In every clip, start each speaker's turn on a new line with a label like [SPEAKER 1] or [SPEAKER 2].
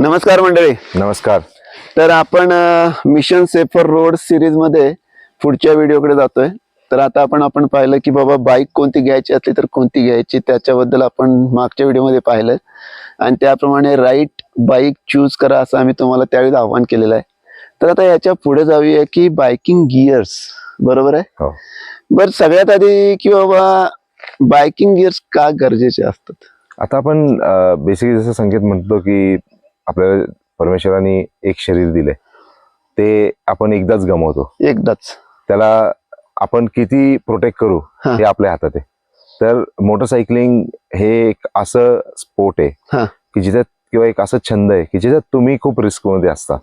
[SPEAKER 1] नमस्कार मंडळी.
[SPEAKER 2] नमस्कार.
[SPEAKER 1] तर आपण मिशन सेफर रोड सिरीजमध्ये पुढच्या व्हिडिओकडे जातोय. तर आता आपण आपण पाहिलं की बाबा बाईक कोणती घ्यायची असली तर कोणती घ्यायची त्याच्याबद्दल आपण मागच्या व्हिडिओमध्ये पाहिलं. आणि त्याप्रमाणे राईट बाईक चूज करा असं आम्ही तुम्हाला त्यावेळी आव्हान केलेलं आहे. तर आता याच्यापुढे जाऊया की बायकिंग गिअर्स बरोबर आहे?
[SPEAKER 2] हो.
[SPEAKER 1] बरं सगळ्यात आधी की बाबा बायकिंग गिअर्स का गरजेचे असतात?
[SPEAKER 2] आता आपण बेसिकली जसं संकेत म्हणतो की आपल्याला परमेश्वराने एक शरीर दिले ते आपण एकदाच गमवतो.
[SPEAKER 1] एकदाच.
[SPEAKER 2] त्याला आपण किती प्रोटेक्ट करू
[SPEAKER 1] हा.
[SPEAKER 2] आपल्या हातात आहे. तर मोटरसायकलिंग हे एक असं स्पोर्ट आहे. की जिथे किंवा एक असं छंद आहे की जिथे तुम्ही खूप रिस्कमध्ये असता.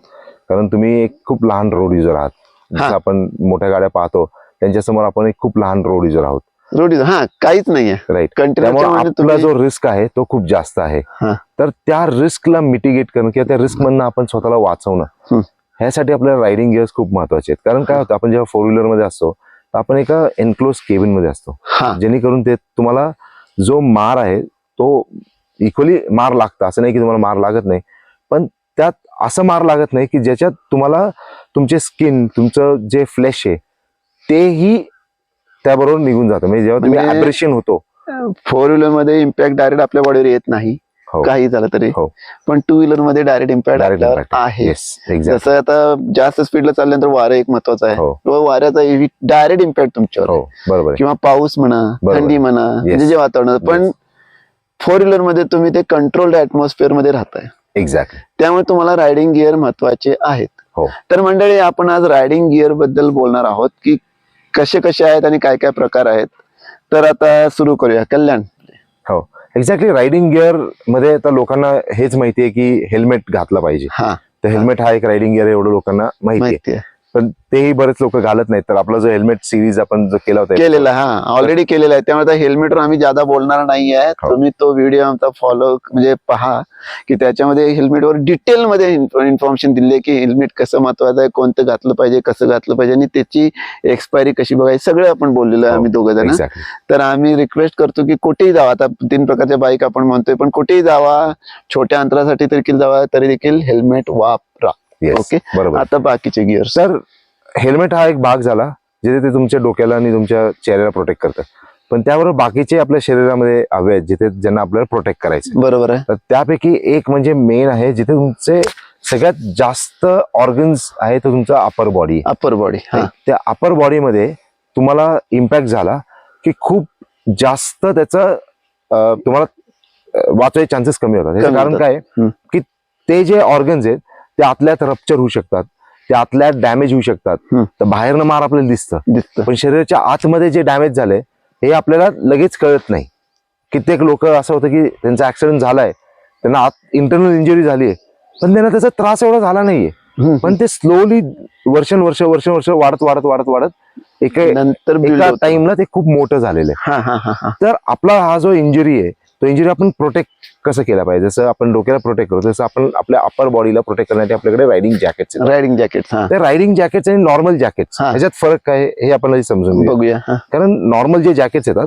[SPEAKER 2] कारण तुम्ही एक खूप लहान रोड युजर आहात. जसं आपण मोठ्या गाड्या पाहतो त्यांच्यासमोर आपण एक खूप लहान रोड युजर आहोत.
[SPEAKER 1] रोडी हा काहीच नाहीये.
[SPEAKER 2] राईट त्यामुळे आपला जो रिस्क आहे तो खूप जास्त आहे.
[SPEAKER 1] हा.
[SPEAKER 2] तर त्या रिस्कला मिटिगेट करणं किंवा त्या रिस्क मधनं आपण स्वतःला वाचवणं. ह्यासाठी आपल्याला रायडिंग गिअर्स खूप महत्त्वाचे आहेत. कारण काय होतं आपण जेव्हा फोर व्हीलरमध्ये असतो तर आपण एका एनक्लोज केबिनमध्ये असतो.
[SPEAKER 1] हा.
[SPEAKER 2] जेणेकरून ते तुम्हाला जो मार आहे तो इक्वली मार लागतं. असं नाही की तुम्हाला मार लागत नाही पण त्यात असं मार लागत नाही की ज्याच्यात तुम्हाला तुमचे स्किन तुमचं जे फ्लेश आहे तेही त्याबरोबर निघून जातं. म्हणजे जेव्हा तुम्ही
[SPEAKER 1] म्हणजे-
[SPEAKER 2] ऍब्रेशन होतो.
[SPEAKER 1] फोर व्हीलरमध्ये इम्पॅक्ट डायरेक्ट आपल्या बॉडीवर येत नाही.
[SPEAKER 2] हो.
[SPEAKER 1] काही झालं तरी.
[SPEAKER 2] हो.
[SPEAKER 1] पण टू व्हीलरमध्ये डायरेक्ट इम्पॅक्ट आपल्यावर आहे.
[SPEAKER 2] येस एक्झॅक्ट
[SPEAKER 1] जसं आता जास्त स्पीडला चालल्यानंतर वारं एक महत्वाचं आहे.
[SPEAKER 2] हो.
[SPEAKER 1] व वाऱ्याचा डायरेक्ट इम्पॅक्ट तुमच्यावर
[SPEAKER 2] हो. बरोबर आहे.
[SPEAKER 1] किंवा पाऊस म्हणा
[SPEAKER 2] बरोबर.
[SPEAKER 1] थंडी म्हणा म्हणजे जे वातावरण आहे. पण
[SPEAKER 2] Yes.
[SPEAKER 1] फोर व्हीलरमध्ये तुम्ही ते कंट्रोल्ड ऍटमॉस्फिअरमध्ये राहताय.
[SPEAKER 2] एक्झॅक्टली
[SPEAKER 1] त्यामुळे तुम्हाला रायडिंग गिअर महत्त्वाचे आहेत.
[SPEAKER 2] हो.
[SPEAKER 1] तर मंडळी आपण आज रायडिंग गिअरबद्दल बोलणार आहोत की कसे कसे आहेत आणि काय काय प्रकार आहेत तर आता सुरू करूया. कल्याण.
[SPEAKER 2] हो. एक्झॅक्टली रायडिंग गिअरमध्ये आता लोकांना हेच माहिती आहे की हेल्मेट घातलं पाहिजे.
[SPEAKER 1] हा.
[SPEAKER 2] तर हेल्मेट हा एक रायडिंग गिअर एवढं लोकांना माहिती आहे. पण तेही बरेच लोक घालत नाहीत. तर आपला जो हेल्मेट सिरीज आपण जो केला होता
[SPEAKER 1] केलेला हा. ऑलरेडी केलेला आहे. त्यामुळे त्या हेल्मेटवर आम्ही ज्यादा बोलणार नाही आहे
[SPEAKER 2] हो.
[SPEAKER 1] तुम्ही तो व्हिडिओ आमचा फॉलो म्हणजे पहा की त्याच्यामध्ये हेल्मेटवर डिटेल मध्ये इन्फॉर्मेशन दिली आहे की हेल्मेट कसं महत्वाचं आहे कोणतं घातलं पाहिजे कसं घातलं पाहिजे आणि त्याची एक्सपायरी कशी बघायची सगळं आपण बोललेलं आहे
[SPEAKER 2] हो.
[SPEAKER 1] आम्ही दोघं जण. तर आम्ही रिक्वेस्ट करतो की कुठेही जावा. आता तीन प्रकारच्या बाईक आपण म्हणतोय पण कुठेही जावा छोट्या अंतरासाठी देखील जावा तरी देखील हेल्मेट वापरा. ओके.
[SPEAKER 2] बरोबर.
[SPEAKER 1] आता बाकीचे गिअर्स
[SPEAKER 2] तर हेल्मेट हा एक भाग झाला जिथे ते तुमच्या डोक्याला आणि तुमच्या चेहऱ्याला प्रोटेक्ट करतं पण त्याबरोबर बाकीचे आपल्या शरीरामध्ये हवे आहेत जिथे ज्यांना आपल्याला प्रोटेक्ट करायचे
[SPEAKER 1] बरोबर आहे.
[SPEAKER 2] तर त्यापैकी एक म्हणजे मेन आहे जिथे तुमचे सगळ्यात जास्त ऑर्गन्स आहे तो तुमचा अपर बॉडी
[SPEAKER 1] अप्पर बॉडी हा.
[SPEAKER 2] त्या अपर बॉडीमध्ये तुम्हाला इम्पॅक्ट झाला की खूप जास्त त्याचं तुम्हाला वाचवायचे चान्सेस कमी होतात. कारण. काय. की ते जे ऑर्गन्स आहेत ते आतल्यात रप्चर होऊ शकतात. ते आतल्यात डॅमेज होऊ शकतात. तर बाहेरनं मार आपल्याला दिसतं.
[SPEAKER 1] दिसतं.
[SPEAKER 2] पण शरीराच्या आतमध्ये जे डॅमेज झाले हे आपल्याला लगेच कळत नाही. कित्येक लोक असं होतं की त्यांचा ऍक्सिडेंट झालाय त्यांना आत इंटरनल इंजुरी झाली पण त्यांना त्याचा त्रास एवढा झाला नाहीये. पण ते स्लोली वर्षानुवर्ष वर्ष वर्ष वाढत वाढत वाढत वाढत एका
[SPEAKER 1] नंतर.
[SPEAKER 2] टाइमला ते खूप मोठं झालेलं आहे. तर आपला हा जो इंजुरी आहे तो इंजुरी आपण प्रोटेक्ट कसं केला पाहिजे? जसं आपण डोक्याला प्रोटेक्ट करतो तसं आपण आपल्या अपर बॉडीला प्रोटेक्ट करण्यासाठी आपल्याकडे रायडिंग जॅकेट्स
[SPEAKER 1] रायडिंग जॅकेट हा.
[SPEAKER 2] ते रायडिंग जॅकेट्स आणि नॉर्मल जॅकेट्स
[SPEAKER 1] हा.
[SPEAKER 2] ह्याच्यात फरक काय आहे हे आपण समजून
[SPEAKER 1] बघूया
[SPEAKER 2] कारण नॉर्मल जे जॅकेट्स येतात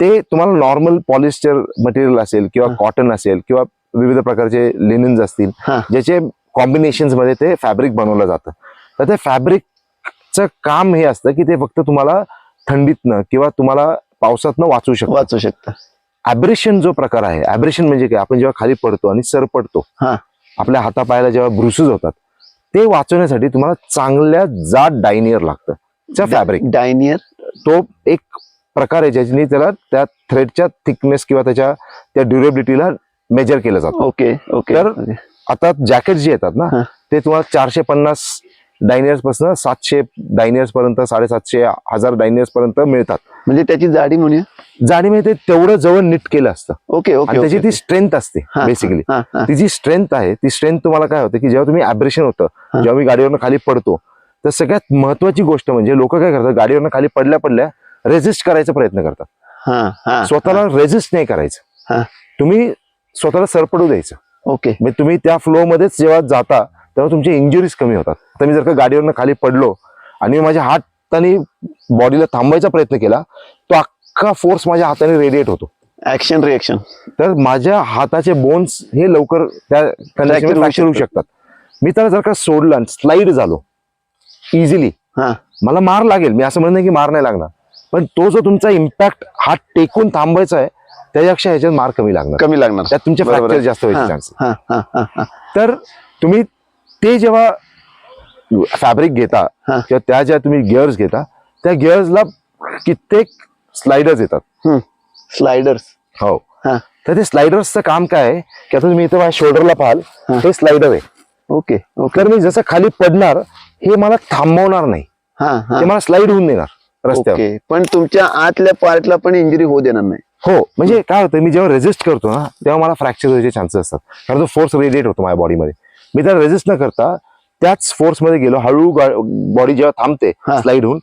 [SPEAKER 2] ते तुम्हाला नॉर्मल पॉलिस्टर मटेरियल असेल किंवा. कॉटन असेल किंवा विविध प्रकारचे लिनन्स असतील. ज्याचे कॉम्बिनेशनमध्ये ते फॅब्रिक बनवलं जातं. तर ते फॅब्रिकचं काम हे असतं की ते फक्त तुम्हाला थंडीतनं किंवा तुम्हाला पावसातनं वाचू शकतं.
[SPEAKER 1] वाचू शकता.
[SPEAKER 2] ॲब्रेशन जो प्रकार आहे ॲब्रेशन म्हणजे काय? आपण जेव्हा खाली पडतो आणि सर पडतो
[SPEAKER 1] हा.
[SPEAKER 2] आपल्या हातापायाला जेव्हा ब्रुसेस होतात ते वाचवण्यासाठी तुम्हाला चांगल्या जाड डायनियर लागतं. फॅब्रिक
[SPEAKER 1] डायनियर
[SPEAKER 2] तो एक प्रकार आहे ज्याच्याने त्याला त्या थ्रेडच्या थिकनेस किंवा त्याच्या त्या ड्युरेबिलिटीला मेजर केलं जातं.
[SPEAKER 1] ओके ओके
[SPEAKER 2] तर- आता जॅकेट जे येतात ना
[SPEAKER 1] हा.
[SPEAKER 2] ते तुम्हाला चारशे पन्नास डायनियर्सपासून सातशे डायनियर्स पर्यंत साडेसातशे हजार डायनियर्स पर्यंत मिळतात.
[SPEAKER 1] म्हणजे त्याची जाडी म्हणूया
[SPEAKER 2] जाडी म्हणजे तेवढं जवळ नीट केलं असतं
[SPEAKER 1] ओके ओके
[SPEAKER 2] त्याची. ती स्ट्रेंथ असते बेसिकली. ती जी स्ट्रेंथ आहे ती स्ट्रेंथ तुम्हाला काय होतं की जेव्हा तुम्ही ॲब्रेशन होतं. जेव्हा मी गाडीवरनं खाली पडतो तर सगळ्यात महत्वाची गोष्ट म्हणजे लोक काय करतात गाडीवरनं खाली पडल्या पडल्या रेजिस्ट करायचा प्रयत्न करतात स्वतःला रेजिस्ट नाही करायचं. तुम्ही स्वतःला सरपडू द्यायचं.
[SPEAKER 1] ओके
[SPEAKER 2] म्हणजे तुम्ही त्या फ्लो मध्येच जेव्हा जाता तेव्हा तुमचे इंजुरीज कमी होतात तर मी जर का गाडीवरनं खाली पडलो आणि मी माझ्या हाताने बॉडीला थांबवायचा प्रयत्न केला तो अख्खा फोर्स माझ्या हाताने रेडिएट होतो.
[SPEAKER 1] ऍक्शन रिएक्शन
[SPEAKER 2] तर माझ्या हाताचे बोन्स हे लवकर त्या फ्रॅक्चर होऊ शकतात. मी त्याला जर का सोडलं स्लाइड झालो इझिली
[SPEAKER 1] हा.
[SPEAKER 2] मला मार लागेल. मी असं म्हणत नाही की मार नाही लागणार. पण तो जो तुमचा इम्पॅक्ट हात टेकून थांबायचा आहे त्याच्यापेक्षा ह्याच्यात मार कमी लागणार.
[SPEAKER 1] कमी लागणार.
[SPEAKER 2] त्यात तुमचे
[SPEAKER 1] बरोबर.
[SPEAKER 2] फ्रॅक्चर. जास्त व्हायचे चान्स. तर तुम्ही ते जेव्हा फॅब्रिक घेता. किंवा त्या ज्या तुम्ही गिअर्स घेता त्या गिअर्सला कित्येक स्लाइडर्स येतात.
[SPEAKER 1] स्लायडर्स
[SPEAKER 2] हो. तर ते स्लायडर्सचं काम काय आहे? की आता तुम्ही इथं माझ्या शोल्डरला पाहाल
[SPEAKER 1] हा.
[SPEAKER 2] स्लायडर आहे.
[SPEAKER 1] Okay okay.
[SPEAKER 2] तर मी जसं खाली पडणार हे मला थांबवणार नाही. ते मला स्लाइड होऊन देणार रस्त्यावर.
[SPEAKER 1] पण तुमच्या आतल्या पार्टला पण इंजुरी होऊ देणार नाही.
[SPEAKER 2] हो म्हणजे काय होतं मी जेव्हा रेजिस्ट करतो ना तेव्हा मला फ्रॅक्चर व्हायचे चान्सेस असतात. कारण तो फोर्स रेडिएट होतो माझ्या बॉडीमध्ये मी त्याला रेजिस्ट न करता त्याच फोर्समध्ये गेलो हळू बॉडी जेव्हा थांबते. स्लाइड होऊन.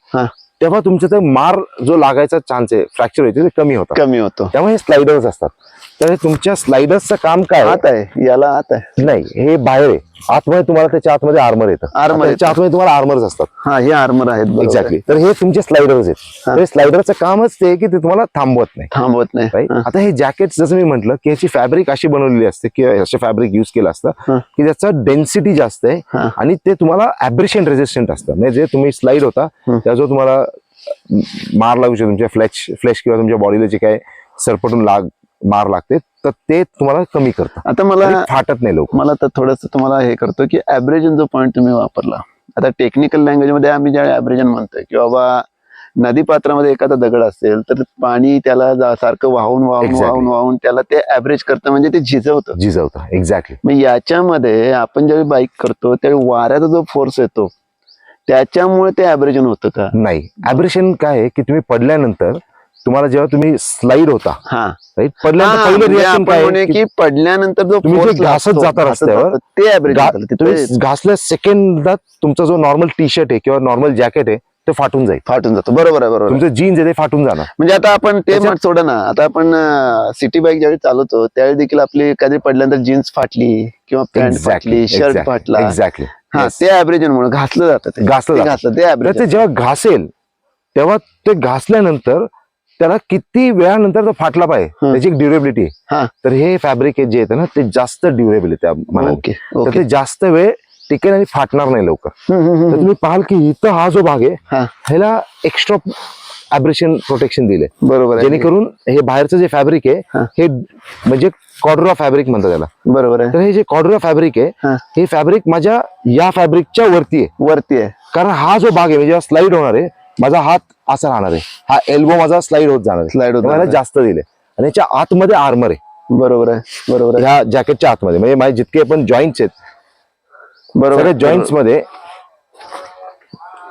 [SPEAKER 2] तेव्हा तुमचं ते मार जो लागायचा चान्स आहे फ्रॅक्चर व्हायचे ते कमी होतं
[SPEAKER 1] कमी होतो
[SPEAKER 2] त्यामुळे हे स्लाइडर्स असतात तर हे तुमच्या स्लाइडर्सचं काम काय?
[SPEAKER 1] आत आहे याला आत आहे
[SPEAKER 2] नाही हे बाहेर आहे आतमध्ये तुम्हाला त्याच्या आतमध्ये आर्मर येतं आता त्याच्या आतमध्ये तुम्हाला आर्मर्स असतात
[SPEAKER 1] हा हे आर्मर आहेत.
[SPEAKER 2] एक्झॅक्टली तर हे तुमचे स्लाइडर्स आहेत
[SPEAKER 1] हा.
[SPEAKER 2] तर स्लाइडरचं कामच ते की ते तुम्हाला थांबवत नाही
[SPEAKER 1] थांबवत नाही.
[SPEAKER 2] आता हे जॅकेट जसं मी म्हटलं की याची फॅब्रिक अशी बनवलेली असते किंवा असे फॅब्रिक युज केलं असतं. की त्याचं डेन्सिटी जास्त आहे. आणि ते तुम्हाला ऍब्रेशन रेजिस्टंट असतं म्हणजे जे तुम्ही स्लाइड होता. त्या जो तुम्हाला मार लागू शकतो तुमच्या फ्लॅश फ्लॅश किंवा तुमच्या बॉडीला जे काय सरपटून लाग मार लागते तर ते तुम्हाला कमी करतं
[SPEAKER 1] आता मला
[SPEAKER 2] फाटत नाही लोक
[SPEAKER 1] मला तर थोडस तुम्हाला हे करतो की ऍव्हरेजन जो पॉईंट तुम्ही वापरला आता टेक्निकल लँग्वेजमध्ये आम्ही ज्या ऍव्हरेजन म्हणतोय की बाबा नदी पात्रामध्ये एखादा दगड असेल तर पाणी त्याला सारखं वाहून वाहून. वाहून वाहून त्याला ते ऍव्हरेज करतं म्हणजे ते झिजवतं.
[SPEAKER 2] जिजवतं एक्झॅक्टली
[SPEAKER 1] मग याच्यामध्ये आपण ज्यावेळी बाईक करतो त्यावेळी वाऱ्याचा जो फोर्स येतो त्याच्यामुळे ते ऍव्हरेजन होतं का?
[SPEAKER 2] नाही. ऍब्रेशन काय आहे की तुम्ही पडल्यानंतर तुम्हाला जेव्हा तुम्ही स्लाइड होता
[SPEAKER 1] हा.
[SPEAKER 2] पडल्यानंतर पहिलं
[SPEAKER 1] म्हणजे
[SPEAKER 2] काय?
[SPEAKER 1] की पडल्यानंतर जो
[SPEAKER 2] तुम्ही जे
[SPEAKER 1] force
[SPEAKER 2] घासत जाता रस्त्यावर,
[SPEAKER 1] ते
[SPEAKER 2] तुम्ही घासल्या सेकंदात तुमचा जो नॉर्मल टी शर्ट आहे किंवा नॉर्मल जॅकेट आहे ते फाटून जाईल.
[SPEAKER 1] फाटून जातो. बरोबर आहे बरोबर.
[SPEAKER 2] तुमचं जीन्स आहे ते फाटून जाणार.
[SPEAKER 1] म्हणजे आता आपण ते मत सोडा ना. आता आपण सिटी बाईक ज्यावेळी चालवतो त्यावेळी देखील आपली कधी पडल्यानंतर जीन्स फाटली किंवा पॅन्ट फाटली शर्ट फाटला.
[SPEAKER 2] एक्झॅक्टली
[SPEAKER 1] हा ते ऍव्हरेजन म्हणून घासलं जातं.
[SPEAKER 2] घासलं.
[SPEAKER 1] घासलं ते ऍव्हरेज
[SPEAKER 2] ते जेव्हा घासेल तेव्हा ते घासल्यानंतर त्याला किती वेळानंतर तो फाटला पाहिजे. त्याची एक ड्युरेबिलिटी आहे
[SPEAKER 1] हा.
[SPEAKER 2] तर हे फॅब्रिक जे येतं ना ते जास्त ड्युरेबल आहे त्या ते जास्त वेळ टिकेल आणि फाटणार नाही लवकर. तर. तुम्ही पाहाल की इथं हा जो भाग आहे ह्याला एक्स्ट्रा ऍब्रेशन प्रोटेक्शन दिले
[SPEAKER 1] बरोबर आहे.
[SPEAKER 2] जेणेकरून हे बाहेरचं जे फॅब्रिक आहे
[SPEAKER 1] हा.
[SPEAKER 2] म्हणजे कॉड्रा फॅब्रिक म्हणतात त्याला.
[SPEAKER 1] बरोबर आहे.
[SPEAKER 2] तर हे जे कॉड्रा फॅब्रिक आहे
[SPEAKER 1] हा.
[SPEAKER 2] फॅब्रिक माझ्या या फॅब्रिकच्या वरती आहे.
[SPEAKER 1] वरती आहे.
[SPEAKER 2] कारण हा जो भाग आहे म्हणजे जेव्हा स्लाइड होणार आहे माझा हात असा राहणार आहे. हा एल्बो माझा स्लाइड होत जाणार
[SPEAKER 1] स्लाइड होत.
[SPEAKER 2] जास्त दिले आणि याच्या आतमध्ये आर्मर आहे.
[SPEAKER 1] बरोबर आहे बरोबर आहे.
[SPEAKER 2] ह्या जॅकेटच्या आतमध्ये. म्हणजे माझे जितके पण जॉईंट्स आहेत
[SPEAKER 1] बरोबर.
[SPEAKER 2] जॉईंट्समध्ये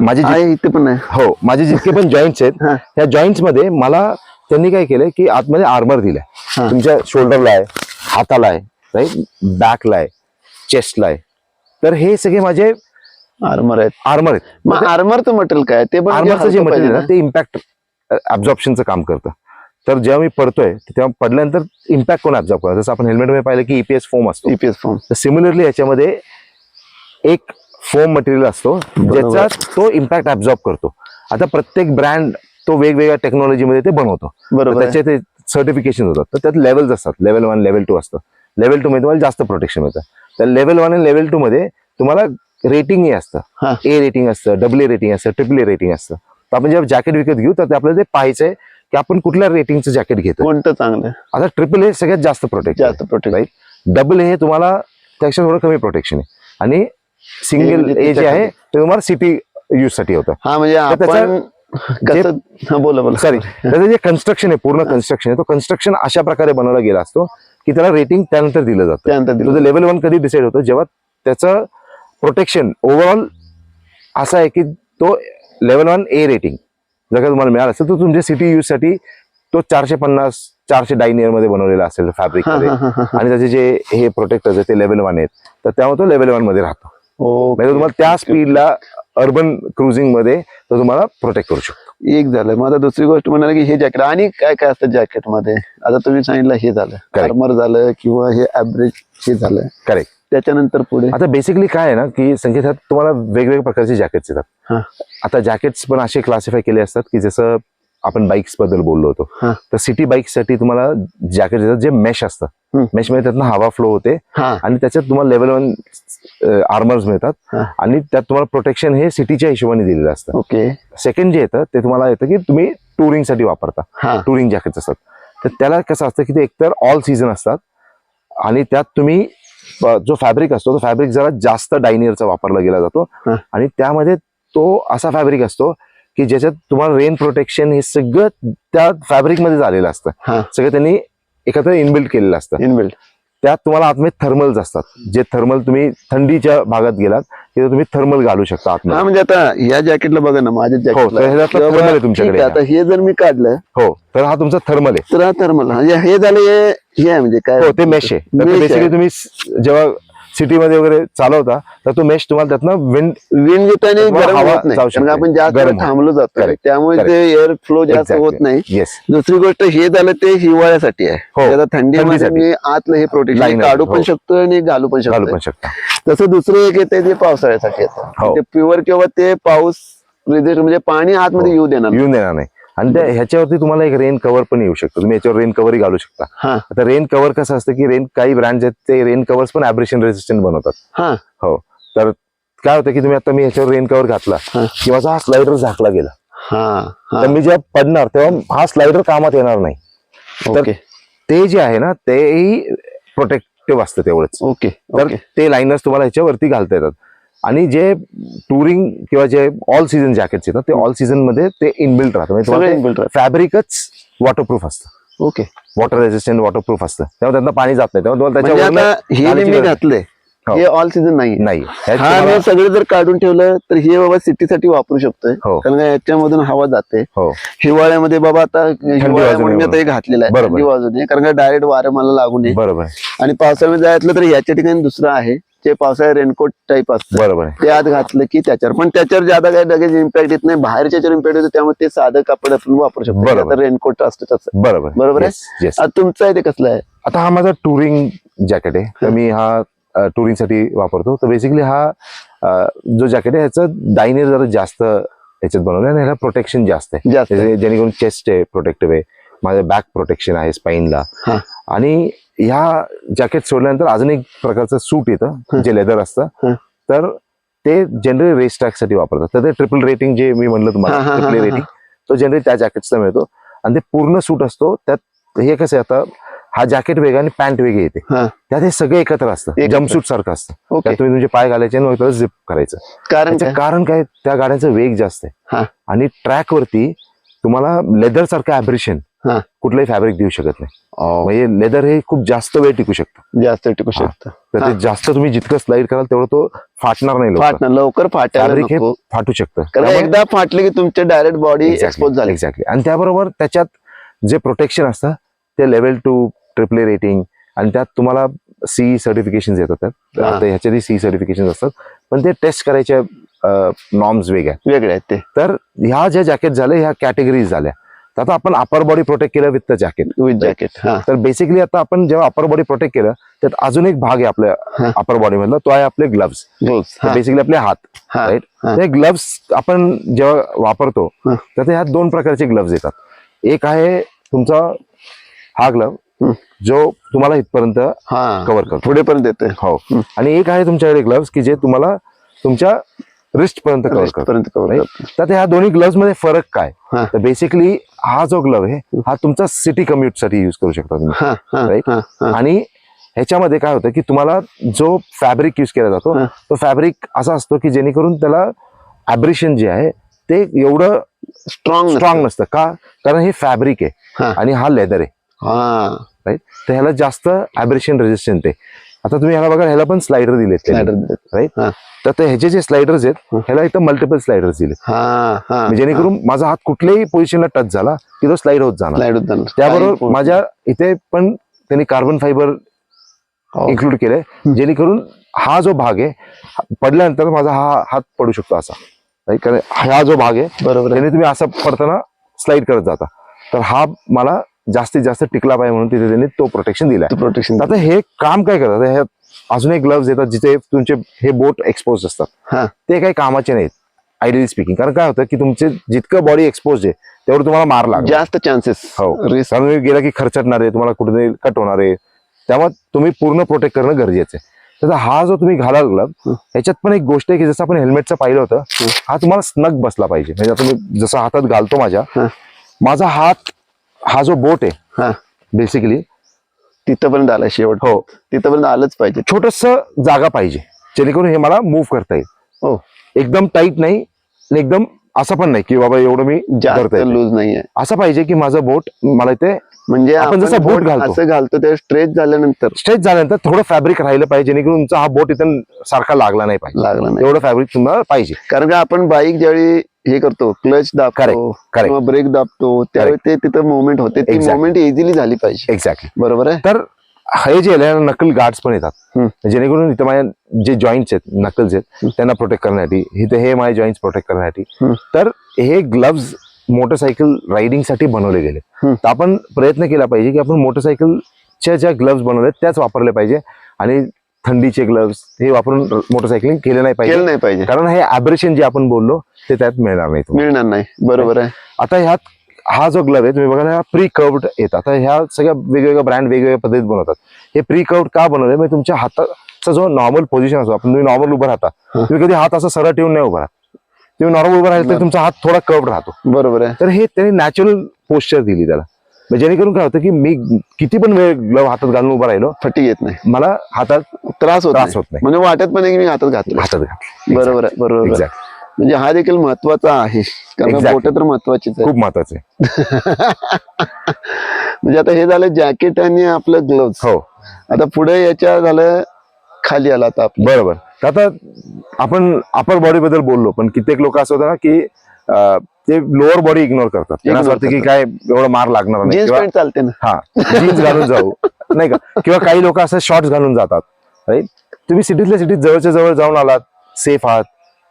[SPEAKER 2] माझे
[SPEAKER 1] इथे पण
[SPEAKER 2] हो माझे जितके पण जॉईंट्स आहेत. त्या जॉईंट्समध्ये मला त्यांनी काय केलंय की आतमध्ये आर्मर दिलाय. तुमच्या शोल्डरला आहे हाताला आहे राईट बॅकला आहे चेस्टला आहे. तर हे सगळे माझे
[SPEAKER 1] आर्मर आहेत.
[SPEAKER 2] आर्मर आहेत.
[SPEAKER 1] मग आर्मरचं मटेरियल काय? ते पण म्हणजे
[SPEAKER 2] आर्मरचं जे
[SPEAKER 1] हलकं
[SPEAKER 2] मटेरियल
[SPEAKER 1] पाहिजे
[SPEAKER 2] आहे ना ते इम्पॅक्ट ऍब्झॉर्प्शनचं काम करतं. तर जेव्हा मी पडतोय तेव्हा पडल्यानंतर इम्पॅक्ट कोण ऍब्झॉर्ब करतो? जसं आपण हेल्मेटमध्ये पाहिलं की ईपीएस फोम असतो.
[SPEAKER 1] ईपीएस फॉर्म
[SPEAKER 2] तर सिमिलरली याच्यामध्ये एक फोम मटेरियल असतो ज्याचा तो इम्पॅक्ट ऍब्झॉर्ब करतो. आता प्रत्येक ब्रँड तो वेगवेगळ्या टेक्नॉलॉजीमध्ये ते बनवतो.
[SPEAKER 1] बरोबर.
[SPEAKER 2] त्याचे ते सर्टिफिकेशन होतात. तर त्यात लेवल्स असतात. लेवल वन लेवल टू असतं. लेवल टू मध्ये तुम्हाला जास्त प्रोटेक्शन मिळतं. तर लेवल वन आणि लेवल टू मध्ये तुम्हाला असतं.
[SPEAKER 1] हा.
[SPEAKER 2] ए रेटिंग असतं डबल ए रेटिंग असतं ट्रिपल ए रेटिंग असतं. तर आपण जेव्हा जॅकेट विकत घेऊ तर ते आपल्याला ते पाहायचंय की आपण कुठल्या रेटिंगचं जॅकेट घेतो
[SPEAKER 1] कोणतं चांगलं?
[SPEAKER 2] आता ट्रिपल ए सगळ्यात जास्त प्रोटेक्ट
[SPEAKER 1] जास्त प्रोटेक्ट
[SPEAKER 2] राईट डबल हे तुम्हाला त्यापेक्षा थोडं कमी प्रोटेक्शन आहे. आणि सिंगल ए जे आहे. ते तुम्हाला सिटी यूजसाठी होतं.
[SPEAKER 1] हा म्हणजे हा बोला बोला.
[SPEAKER 2] सॉरी त्याचं जे कन्स्ट्रक्शन आहे पूर्ण कन्स्ट्रक्शन आहे तो कन्स्ट्रक्शन अशा प्रकारे बनवला गेला असतो की त्याला रेटिंग त्यानंतर दिलं जातं.
[SPEAKER 1] त्यानंतर
[SPEAKER 2] लेवल वन कधी डिसाईड होतं जेव्हा त्याचं प्रोटेक्शन ओव्हरऑल असं आहे की तो लेवल वन ए रेटिंग जर का तुम्हाला मिळालं असेल तर तुमच्या सिटी यूजसाठी तो चारशे पन्नास चारशे डायनियरमध्ये बनवलेला असेल
[SPEAKER 1] फॅब्रिकमध्ये.
[SPEAKER 2] आणि त्याचे जे हे प्रोटेक्टर्स ते लेवल वन आहेत. तर त्यामुळे तो लेवल वनमध्ये राहतो. म्हणजे तुम्हाला त्या स्पीडला अर्बन क्रुझिंगमध्ये तो तुम्हाला प्रोटेक्ट करू शकतो.
[SPEAKER 1] एक झालं. मग आता दुसरी गोष्ट म्हणाल की हे जॅकेट आणि काय काय असतं जॅकेटमध्ये? आता तुम्ही सांगितलं हे झालं. आर्मर झालं किंवा हे ऍव्हरेज हे झालं.
[SPEAKER 2] करेक्ट
[SPEAKER 1] त्याच्यानंतर पुढे?
[SPEAKER 2] आता बेसिकली काय आहे ना की संगीतात तुम्हाला वेगवेगळ्या प्रकारचे जॅकेट्स येतात. आता जॅकेट्स पण असे क्लासिफाय केले असतात की जसं आपण बाईक्सबद्दल बोललो होतो. तर सिटी बाईकसाठी तुम्हाला जॅकेट देतात जे मेश असतं
[SPEAKER 1] हम्म.
[SPEAKER 2] मेशमध्ये त्यातनं हवा फ्लो होते आणि त्याच्यात तुम्हाला लेवल वन आर्मर्स मिळतात. आणि त्यात तुम्हाला प्रोटेक्शन हे सिटीच्या हिशोबाने दिलेलं असतं.
[SPEAKER 1] ओके.
[SPEAKER 2] सेकंड जे येतं ते तुम्हाला येतं की तुम्ही टुरिंगसाठी वापरता. टुरिंग जॅकेट असतात. तर त्याला कसं असतं की ते एकतर ऑल सीझन असतात आणि त्यात तुम्ही जो फॅब्रिक असतो तो फॅब्रिक जरा जास्त डायनियरचा वापरला गेला जातो. आणि त्यामध्ये तो असा फॅब्रिक असतो की ज्याच्यात तुम्हाला रेन प्रोटेक्शन हे सगळं त्या फॅब्रिकमध्ये झालेलं असतं. सगळं त्यांनी एकत्र इनबिल्ट केलेलं असतं.
[SPEAKER 1] इनबिल्ड
[SPEAKER 2] त्यात तुम्हाला आतमध्ये थर्मल्स असतात. जे थर्मल तुम्ही थंडीच्या भागात गेलात तिथे तुम्ही थर्मल घालू शकता
[SPEAKER 1] हा
[SPEAKER 2] आतमध्ये
[SPEAKER 1] म्हणजे आता या जॅकेटला बघा ना माझ्या
[SPEAKER 2] हो, तर ह्याच्यातलं thermal आहे
[SPEAKER 1] जॅकेटला
[SPEAKER 2] तुमच्याकडे.
[SPEAKER 1] आता हे जर मी काढलं
[SPEAKER 2] हो तर हा तुमचा थर्मल आहे.
[SPEAKER 1] तर हा थर्मल हे झालं हे हे आहे म्हणजे काय?
[SPEAKER 2] हो ते मेश आहे. बेसिकली तुम्ही जेव्हा सिटीमध्ये वगैरे चालवता तर तो मेश तुम्हाला त्यातनं विंड
[SPEAKER 1] विंड
[SPEAKER 2] शकते.
[SPEAKER 1] आपण जास्त. थांबलो जातो. त्यामुळे ते एअर फ्लो जास्त होत नाही दुसरी गोष्ट हे झालं ते हिवाळ्यासाठी आहे
[SPEAKER 2] हो,
[SPEAKER 1] थंडीमध्ये. मी आतलं हे प्रोटेक्शन काढू पण
[SPEAKER 2] हो.
[SPEAKER 1] शकतो आणि घालू पण शकतो
[SPEAKER 2] पण शकता
[SPEAKER 1] तसं दुसरं एक येते ते पावसाळ्यासाठी येतं
[SPEAKER 2] हो.
[SPEAKER 1] ते प्युअर किंवा ते पाऊस म्हणजे पाणी आतमध्ये. येऊ देणार.
[SPEAKER 2] येऊन देणार नाही आणि त्या ह्याच्यावरती तुम्हाला एक रेन कव्हर पण येऊ शकतो. तुम्ही याच्यावर रेन कव्हरही घालू शकता.
[SPEAKER 1] हा.
[SPEAKER 2] आता रेन कव्हर कसं असतं की रेन काही ब्रँड आहेत ते रेन कव्हर्स पण ॲब्रेशन रेसिस्टंट बनवतात.
[SPEAKER 1] हा.
[SPEAKER 2] हो. तर काय होतं की तुम्ही आता मी ह्याच्यावर रेन कव्हर घातला. की माझा हा स्लायडर झाकला गेला. तर मी जेव्हा पडणार तेव्हा हा स्लायडर कामात येणार नाही. तर
[SPEAKER 1] ओके.
[SPEAKER 2] ते जे आहे ना तेही प्रोटेक्टिव्ह असतं तेवढंच.
[SPEAKER 1] ओके
[SPEAKER 2] तर ते लाइनर्स तुम्हाला ह्याच्यावरती घालता येतात. आणि जे टुरिंग किंवा जे ऑल सीझन जॅकेट्स येतात ते ऑल सीझनमध्ये ते इनबिल्ट राहतं म्हणजे फॅब्रिकच वॉटरप्रूफ असतं.
[SPEAKER 1] ओके
[SPEAKER 2] वॉटर रेसिस्टंट वॉटरप्रूफ असतं. त्यामुळे त्यांना पाणी जात नाही. त्यामुळे तुम्हाला
[SPEAKER 1] म्हणजे
[SPEAKER 2] त्याच्यावर
[SPEAKER 1] आता हे ऑल सीझन नाही
[SPEAKER 2] नाही
[SPEAKER 1] हा. सगळे जर काढून ठेवलं तर हे बाबा सिटीसाठी वापरू शकतोय.
[SPEAKER 2] हो.
[SPEAKER 1] कारण याच्यामधून हवा जाते.
[SPEAKER 2] हो.
[SPEAKER 1] हिवाळ्यामध्ये बाबा आता हिवाळ्यामुळे मी
[SPEAKER 2] वाजून
[SPEAKER 1] आता हे घातलेलं आहे. वाजू नये कारण का डायरेक्ट वारं मला लागू नये.
[SPEAKER 2] बरोबर.
[SPEAKER 1] आणि पावसाळ्यामध्ये जायचं तर याच्या ठिकाणी दुसरं आहे. जे पावसाळ्यात रेनकोट टाईप असतं
[SPEAKER 2] बरोबर आहे.
[SPEAKER 1] ते आत घातलं की त्याच्यावर. पण त्याच्यावर ज्यादा काही लगेच इम्पॅक्ट येत नाही बाहेरच्या याच्यावर इम्पॅक्ट येतो त्यामुळे ते साधं कापड आपण वापरू शकतो.
[SPEAKER 2] बरोबर.
[SPEAKER 1] रेनकोट असतं तसं.
[SPEAKER 2] बरोबर.
[SPEAKER 1] बरोबर आहे?
[SPEAKER 2] Yes, yes.
[SPEAKER 1] आता तुमचं आहे ते कसलं आहे?
[SPEAKER 2] आता हा माझा टुरिंग जॅकेट आहे. तर मी हा टुरिंगसाठी वापरतो. तर बेसिकली हा अ, जो जॅकेट आहे ह्याचं डायनेर जरा जास्त ह्याच्यात बनवलं आणि ह्याला प्रोटेक्शन जास्त आहे.
[SPEAKER 1] जास्त आहे.
[SPEAKER 2] त्याचे- जेणेकरून चेस्ट आहे प्रोटेक्टिव्ह आहे. माझं बॅक प्रोटेक्शन आहे स्पाईनला
[SPEAKER 1] हा.
[SPEAKER 2] आणि ह्या जॅकेट सोडल्यानंतर अजून एक प्रकारचं सूट येतं जे लेदर असतं. तर ते जनरली रेस ट्रॅकसाठी वापरतात. तर ते ट्रिपल रेटिंग जे मी म्हणलं तुम्हाला ट्रिपल रेटिंग तो जनरली त्या जॅकेट्सला मिळतो. आणि ते पूर्ण सूट असतो त्यात हे कसं आहे आता हा जॅकेट वेगळा आणि पॅन्ट वेगळी येते.
[SPEAKER 1] हा.
[SPEAKER 2] त्यात हे सगळं एकत्र असतं. जम्पसूट सारखं असतं. तुम्ही तुमचे पाय घालायचे आणि मग झिप करायचं.
[SPEAKER 1] कारण
[SPEAKER 2] कारण काय? त्या गाड्यांचा वेग जास्त
[SPEAKER 1] हा.
[SPEAKER 2] आहे आणि ट्रॅक वरती तुम्हाला लेदर सारखं ऍब्रेशन
[SPEAKER 1] हा.
[SPEAKER 2] कुठलंही फॅब्रिक देऊ शकत नाही. म्हणजे लेदर हे खूप जास्त वेळ टिकू शकतं.
[SPEAKER 1] जास्त टिकू. शकतं.
[SPEAKER 2] तर. ते जास्त तुम्ही जितकं स्लाइड कराल तेवढं तो फाटणार नाही लवकर.
[SPEAKER 1] फाटणं लवकर
[SPEAKER 2] फॅब्रिक हे फाटू शकतं.
[SPEAKER 1] कारण एकदा फाटले की तुमचे डायरेक्ट बॉडी एक्सपोज झाली.
[SPEAKER 2] एक्झॅक्टली आणि त्याबरोबर त्याच्यात जे प्रोटेक्शन असतं ते लेवल टू ट्रिपल रेटिंग आणि त्यात तुम्हाला सी सर्टिफिकेशन येतात. आता ह्याच्यातही सी सर्टिफिकेशन असतात. पण ते टेस्ट करायच्या नॉर्म्स वेगळ्या. आहेत.
[SPEAKER 1] वेगळे आहेत ते.
[SPEAKER 2] तर ह्या ज्या जॅकेट झाल्या ह्या कॅटेगरीज झाल्या. तर आता आपण अपर बॉडी प्रोटेक्ट केलं with the jacket
[SPEAKER 1] with jacket
[SPEAKER 2] तर बेसिकली आता आपण जेव्हा अपर बॉडी प्रोटेक्ट केलं त्यात अजून एक भाग आहे. आपल्या अपर बॉडी मधला तो आहे आपले ग्लव्स
[SPEAKER 1] ग्लोव्स
[SPEAKER 2] बेसिकली आपले हात राईट
[SPEAKER 1] हा.
[SPEAKER 2] ग्लव्स आपण जेव्हा वापरतो. तर ते ह्यात दोन प्रकारचे ग्लव्स येतात एक आहे तुमचा हा ग्लव
[SPEAKER 1] हम्म.
[SPEAKER 2] जो तुम्हाला इथपर्यंत कव्हर करतो
[SPEAKER 1] पुढे पण देते
[SPEAKER 2] हो. आणि एक आहे तुमच्याकडे ग्लव्स की जे तुम्हाला तुमच्या रिस्ट पर्यंत कव्हर करतो.
[SPEAKER 1] पर्यंत कव्हर
[SPEAKER 2] Right? तर ह्या दोन्ही ग्लव्समध्ये फरक काय?
[SPEAKER 1] हा.
[SPEAKER 2] तर बेसिकली हा जो ग्लव्ह आहे हा तुमचा सिटी कम्युटसाठी युज करू शकता तुम्ही.
[SPEAKER 1] हा हा
[SPEAKER 2] Right?
[SPEAKER 1] हा हा.
[SPEAKER 2] आणि ह्याच्यामध्ये काय होतं की तुम्हाला जो फॅब्रिक युज केला जातो
[SPEAKER 1] हा.
[SPEAKER 2] तो फॅब्रिक असा असतो की जेणेकरून त्याला ॲब्रेशन जे आहे ते एवढं
[SPEAKER 1] स्ट्रॉंग
[SPEAKER 2] स्ट्रॉंग नसतं. का? कारण हे फॅब्रिक आहे
[SPEAKER 1] हा.
[SPEAKER 2] आणि हा लेदर आहे.
[SPEAKER 1] हा.
[SPEAKER 2] राईट तर ह्याला जास्त ॲब्रेशन रेजिस्टंट आहे. आता तुम्ही ह्याला बघा ह्याला पण स्लायडर दिलेत
[SPEAKER 1] स्लायडर
[SPEAKER 2] राईट
[SPEAKER 1] हा.
[SPEAKER 2] तर ह्याचे जे स्लायडर्स आहेत. ह्याला इथं मल्टिपल स्लायडर्स
[SPEAKER 1] हा हा
[SPEAKER 2] म्हणजे जेणेकरून माझा हात कुठल्याही पोझिशनला टच झाला की तो स्लाइड होत जाणार.
[SPEAKER 1] स्लाइड होत
[SPEAKER 2] त्याबरोबर माझ्या इथे पण त्यांनी कार्बन फायबर. इन्क्लूड केलंय. जेणेकरून हा जो भाग आहे पडल्यानंतर माझा हा हात पडू शकतो असा? कारण हा जो भाग आहे
[SPEAKER 1] बरोबर
[SPEAKER 2] त्याने तुम्ही असं पडताना स्लाइड करत जाता. तर हा मला जास्तीत जास्त टिकला पाहिजे म्हणून तिथे त्यांनी तो प्रोटेक्शन दिलाय.
[SPEAKER 1] प्रोटेक्शन
[SPEAKER 2] आता हे काम काय करतात? हे अजून एक ग्लव्स येतात जिथे तुमचे हे बोट एक्सपोज असतात.
[SPEAKER 1] हा.
[SPEAKER 2] ते काही कामाचे नाहीत आयडियली स्पीकिंग कारण काय होतं की तुमचे जितकं बॉडी एक्सपोज आहे तेवढं तुम्हाला मार लागणार.
[SPEAKER 1] जास्त चान्सेस
[SPEAKER 2] हो. कारण तुम्ही गेला की खर्चटणार आहे तुम्हाला कुठे कट होणार आहे. त्यामुळे तुम्ही पूर्ण प्रोटेक्ट करणं गरजेचं आहे. तर हा जो तुम्ही घालाल ग्लव
[SPEAKER 1] हं.
[SPEAKER 2] ह्याच्यात पण एक गोष्ट आहे की जसं आपण हेल्मेटचं पाहिलं होतं
[SPEAKER 1] हं.
[SPEAKER 2] तुम्हाला स्नग बसला पाहिजे. म्हणजे मी जसं हातात घालतो माझ्या. माझा हात हा जो बोट आहे
[SPEAKER 1] हा.
[SPEAKER 2] बेसिकली
[SPEAKER 1] तिथपर्यंत आला शेवट.
[SPEAKER 2] हो.
[SPEAKER 1] तिथपर्यंत आलंच पाहिजे.
[SPEAKER 2] छोटस जागा पाहिजे जेणेकरून हे मला मूव्ह करता येईल.
[SPEAKER 1] हो.
[SPEAKER 2] एकदम टाईट नाही आणि एकदम असं पण नाही की बाबा एवढं मी
[SPEAKER 1] जास्त
[SPEAKER 2] करता येईल
[SPEAKER 1] लूज नाहीये.
[SPEAKER 2] असं पाहिजे की माझं बोट मला इथे
[SPEAKER 1] म्हणजे
[SPEAKER 2] आपण जसं boot घालतो.
[SPEAKER 1] असं घालतो ते स्ट्रेच झाल्यानंतर.
[SPEAKER 2] स्ट्रेच झाल्यानंतर थोडं फॅब्रिक राहिलं पाहिजे जेणेकरून तुमचा हा बोट इथं सारखा लागला नाही पाहिजे.
[SPEAKER 1] लागला नाही.
[SPEAKER 2] एवढं फॅब्रिक तुम्हाला पाहिजे.
[SPEAKER 1] कारण का आपण बाईक ज्यावेळी हे करतो क्लच दाबतो
[SPEAKER 2] correct.
[SPEAKER 1] किंवा ब्रेक दाबतो त्यावेळी ते तिथं मुवमेंट होते. ती. मुवमेंट इझिली झाली पाहिजे.
[SPEAKER 2] एक्झॅक्टली
[SPEAKER 1] बरोबर आहे?
[SPEAKER 2] तर हे जे आहे नकल गार्ड्स पण येतात. जेणेकरून इथं माझ्या जे जॉईंट्स आहेत नकल्स आहेत त्यांना प्रोटेक्ट करण्यासाठी इथे हे माझे जॉईंट्स प्रोटेक्ट करण्यासाठी. तर हे ग्लव्स मोटरसायकल रायडिंगसाठी बनवले गेले. तर आपण प्रयत्न केला पाहिजे की आपण मोटरसायकलच्या ज्या ग्लव्स बनवले त्याच वापरले पाहिजे. आणि थंडीचे ग्लव्स हे वापरून मोटरसायकलिंग केले नाही पाहिजे.
[SPEAKER 1] नाही पाहिजे.
[SPEAKER 2] कारण हे ॲब्रेशन जे आपण बोललो ते त्यात मिळणार नाही.
[SPEAKER 1] मिळणार नाही. बरोबर आहे.
[SPEAKER 2] आता ह्यात हा जो ग्लव आहे तुम्ही बघा हा प्री कर्वड येत. आता ह्या सगळ्या वेगवेगळ्या ब्रँड वेगवेगळ्या पद्धतीत बनवतात. हे प्री कर्वड का बनवले म्हणजे तुमच्या हाताचा जो नॉर्मल पोझिशन असतो आपण तुम्ही नॉर्मल उभं राहता. तुम्ही कधी हात असा सरळ ठेवून नाही उभा राहत. तुम्ही नॉर्मल उभं राहिलं तर. तुमचा हात थोडा कर्वड राहतो.
[SPEAKER 1] बरोबर आहे.
[SPEAKER 2] तर हे त्यांनी नॅचरल पोस्चर दिली त्याला. जेणेकरून काय होतं की मी किती पण वेळ ग्लव हातात घालून उभा राहिलो
[SPEAKER 1] फटी येत नाही.
[SPEAKER 2] मला हातात
[SPEAKER 1] त्रास होत
[SPEAKER 2] त्रास
[SPEAKER 1] नाही.
[SPEAKER 2] होत नाही.
[SPEAKER 1] म्हणजे वाटत पण मी हातात घातलं.
[SPEAKER 2] हातात घातलं.
[SPEAKER 1] बरोबर आहे बरोबर म्हणजे हा देखील महत्त्वाचा आहे. कारण. बोट तर महत्वाचीच आहे.
[SPEAKER 2] खूप महत्वाचं आहे.
[SPEAKER 1] म्हणजे आता हे झालं जॅकेट आणि आपलं ग्लोव्ह
[SPEAKER 2] हो.
[SPEAKER 1] आता पुढे याच्या झालं खाली आला आता
[SPEAKER 2] बरोबर. आता आपण अपर बॉडी बद्दल बोललो पण कित्येक लोक असं होतं ना की अं, ते लोअर बॉडी इग्नोर करतात. त्यांना असं वाटतं की काय एवढं मार लागणार नाही.
[SPEAKER 1] जीन्स
[SPEAKER 2] किंवा
[SPEAKER 1] पॅन्ट चालते ना.
[SPEAKER 2] हा जीन्स घालून जाऊ. नाही का? किंवा काही लोक असं शॉर्ट्स घालून जातात. राईट तुम्ही सिटीतल्या सिटीत जवळच्या जवळ जाऊन आलात सेफ आहात.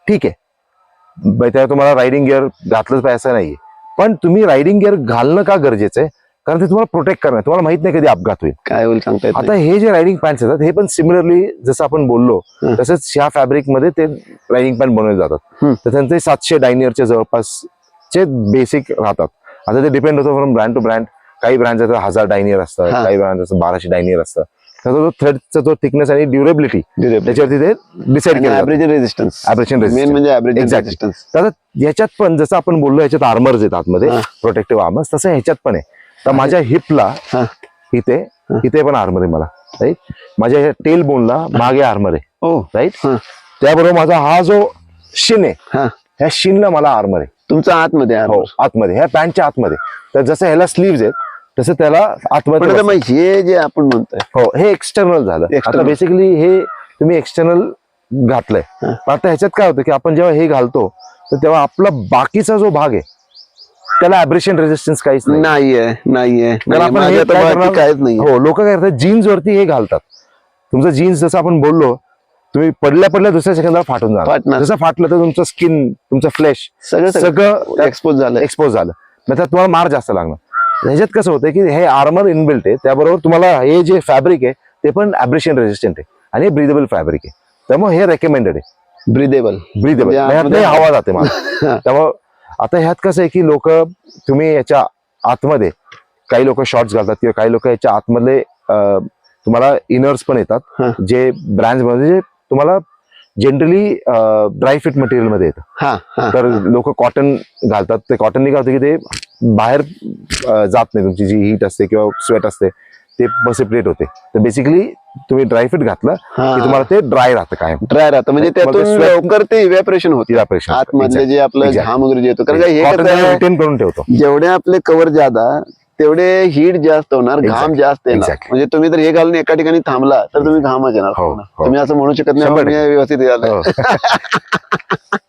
[SPEAKER 2] ठीक आहे. त्याला तुम्हाला रायडिंग गिअर घातलंच पाहिजे असं नाहीये. पण तुम्ही रायडिंग गिअर घालणं का गरजेचं आहे? कारण ते तुम्हाला प्रोटेक्ट करणार तुम्हाला माहीत नाही कधी अपघात होईल
[SPEAKER 1] काय होईल सांगता येत
[SPEAKER 2] आता
[SPEAKER 1] नाही.
[SPEAKER 2] हे जे रायडिंग पॅन्ट्स येतात हे पण सिमिलरली जसं आपण बोललो
[SPEAKER 1] हं.
[SPEAKER 2] तसंच ह्या फॅब्रिकमध्ये ते रायडिंग पॅन्ट बनवले जातात. तर त्यांचे सातशे डायनियरच्या जवळपासचे बेसिक राहतात आता ते डिपेंड होतं फ्रॉम ब्रँड टू ब्रँड काही ब्रँड हजार डायनियर असतात
[SPEAKER 1] हा.
[SPEAKER 2] काही ब्रँड बाराशे डायनियर असतं त्याचा जो थ्रेडचा जो थिकनेस आणि ड्युरेबिलिटी. त्याच्यावरती ते डिसाईड केलं resistance.
[SPEAKER 1] म्हणजे ऍव्हरेज
[SPEAKER 2] Exactly.
[SPEAKER 1] रेजिस्टन्स
[SPEAKER 2] तर आता याच्यात पण जसं आपण बोललो याच्यात आर्मर्स आहेत आतमध्ये
[SPEAKER 1] हा.
[SPEAKER 2] प्रोटेक्टिव्ह आर्मर्स तसं ह्याच्यात पण आहे तर माझ्या हिपला. इथे. इथे पण आर्मर आहे मला राईट माझ्या टेल बोनला मागे आर्मर आहे राईट. त्याबरोबर माझा हा जो शिन आहे
[SPEAKER 1] हा.
[SPEAKER 2] ह्या शिनला मला आर्मर आहे.
[SPEAKER 1] तुमचा आतमध्ये
[SPEAKER 2] हो आतमध्ये ह्या पॅन्टच्या आतमध्ये. तर जसं ह्याला स्लीव्ज आहेत तसं त्याला आतमध्ये
[SPEAKER 1] हे जे आपण म्हणतोय.
[SPEAKER 2] हो हे एक्सटर्नल झालं. आता. बेसिकली हे तुम्ही एक्सटर्नल घातलंय. आता ह्याच्यात काय होतं की आपण जेव्हा हे घालतो तर तेव्हा आपला बाकीचा जो भाग आहे त्याला ऍब्रेशन रेजिस्टन्स काहीच नाही
[SPEAKER 1] नाहीये नाहीये
[SPEAKER 2] कारण आपण
[SPEAKER 1] माझ्या
[SPEAKER 2] हे
[SPEAKER 1] आता
[SPEAKER 2] काय
[SPEAKER 1] बाकी
[SPEAKER 2] करणार-
[SPEAKER 1] काहीच नाही
[SPEAKER 2] हो लोक काय करतात? जीन्स वरती हे घालतात. तुमचं जीन्स जसं आपण बोललो तुम्ही पडल्या पडल्या दुसऱ्या सेकंदाला फाटून जाणार.
[SPEAKER 1] फाटणार.
[SPEAKER 2] जसं फाटलं तर तुमचं स्किन तुमचं फ्लॅश
[SPEAKER 1] सगळं
[SPEAKER 2] सगळं
[SPEAKER 1] एक्सपोज झालं.
[SPEAKER 2] एक्सपोज झालं. मग त्यात तुम्हाला मार जास्त लागणार. ह्याच्यात कसं होतं की हे आर्मर इनबिल्ट आहे त्याबरोबर तुम्हाला हे जे फॅब्रिक आहे ते पण ऍब्रेशन रेजिस्टंट आहे. आणि ब्रिदेबल फॅब्रिक आहे. त्यामुळे हे रेकमेंडेड आहे.
[SPEAKER 1] ब्रिदेबल
[SPEAKER 2] ब्रिदेबल
[SPEAKER 1] म्हणजे आतमध्ये-
[SPEAKER 2] हवा जाते मला. त्यामुळं आता ह्यात कसं आहे की लोक तुम्ही याच्या आतमध्ये काही लोक शॉर्ट्स घालतात किंवा काही लोक याच्या आतमधले तुम्हाला इनर्स पण. येतात जे ब्रँडमध्ये जे तुम्हाला जनरली ड्राय फिट मटेरियलमध्ये येतं. तर लोक कॉटन घालतात. ते कॉटन होतं की ते बाहेर जात नाही. तुमची जी हीट असते किंवा स्वेट असते ते सेपरेट होते तर बेसिकली तुम्ही ड्रायफिट घातलं की तुम्हाला ते ड्राय राहतं कायम
[SPEAKER 1] ड्राय राहतं म्हणजे त्यातून लवकर ते इव्हॅपरेशन होते
[SPEAKER 2] इव्हॅपोरेशन
[SPEAKER 1] आतमधले जे आपलं. घाम वगैरे जे येतो कारण हे
[SPEAKER 2] रिटेन करून ठेवतो
[SPEAKER 1] जेवढे आपले कव्हर ज्यादा तेवढे हीट जास्त होणार घाम. जास्त येणार. म्हणजे तुम्ही जर हे घालून एका ठिकाणी थांबला तर तुम्ही घामच येणार
[SPEAKER 2] हो. हो.
[SPEAKER 1] तुम्ही असं म्हणू शकत नाही
[SPEAKER 2] शंभर
[SPEAKER 1] "बाबा, मी व्यवस्थित
[SPEAKER 2] हो.